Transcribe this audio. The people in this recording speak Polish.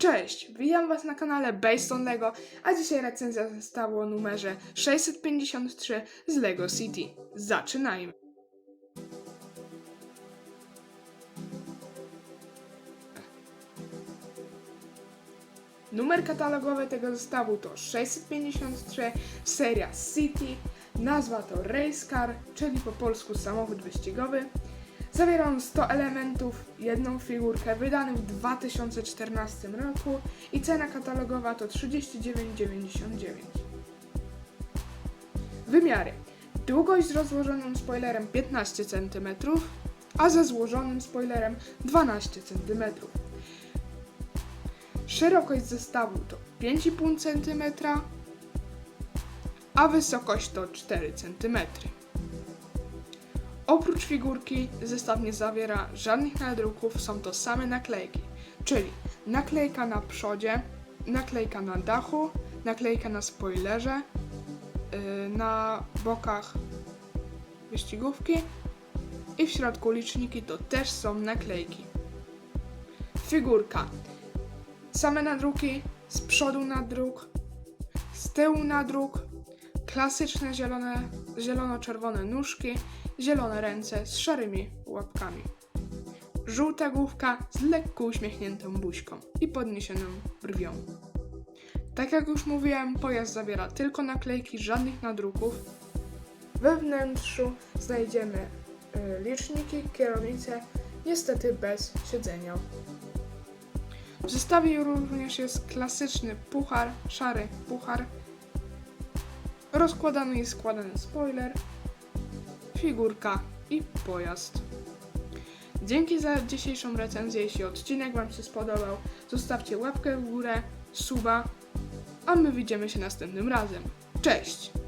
Cześć, witam Was na kanale Based on Lego, a dzisiaj recenzja zestawu o numerze 653 z Lego City. Zaczynajmy! Numer katalogowy tego zestawu to 653, seria City, nazwa to Race Car, czyli po polsku samochód wyścigowy. Zawiera on 100 elementów, jedną figurkę, wydany w 2014 roku i cena katalogowa to 39,99. Wymiary. Długość z rozłożonym spoilerem 15 cm, a ze złożonym spoilerem 12 cm. Szerokość zestawu to 5,5 cm, a wysokość to 4 cm. Oprócz figurki zestaw nie zawiera żadnych nadruków, są to same naklejki, czyli naklejka na przodzie, naklejka na dachu, naklejka na spoilerze, yy, na bokach wyścigówki i w środku liczniki to też są naklejki. Figurka. Same nadruki, z przodu nadruk, z tyłu nadruk, klasyczne zielone, zielono-czerwone nóżki, zielone ręce z szarymi łapkami. Żółta główka z lekko uśmiechniętą buźką i podniesioną brwią. Tak jak już mówiłem, pojazd zawiera tylko naklejki, żadnych nadruków. We wnętrzu znajdziemy y, liczniki, kierownicę, niestety bez siedzenia. W zestawie również jest klasyczny puchar, szary puchar, rozkładany i składany spoiler, figurka i pojazd. Dzięki za dzisiejszą recenzję. Jeśli odcinek Wam się spodobał, zostawcie łapkę w górę, suba, a my widzimy się następnym razem. Cześć!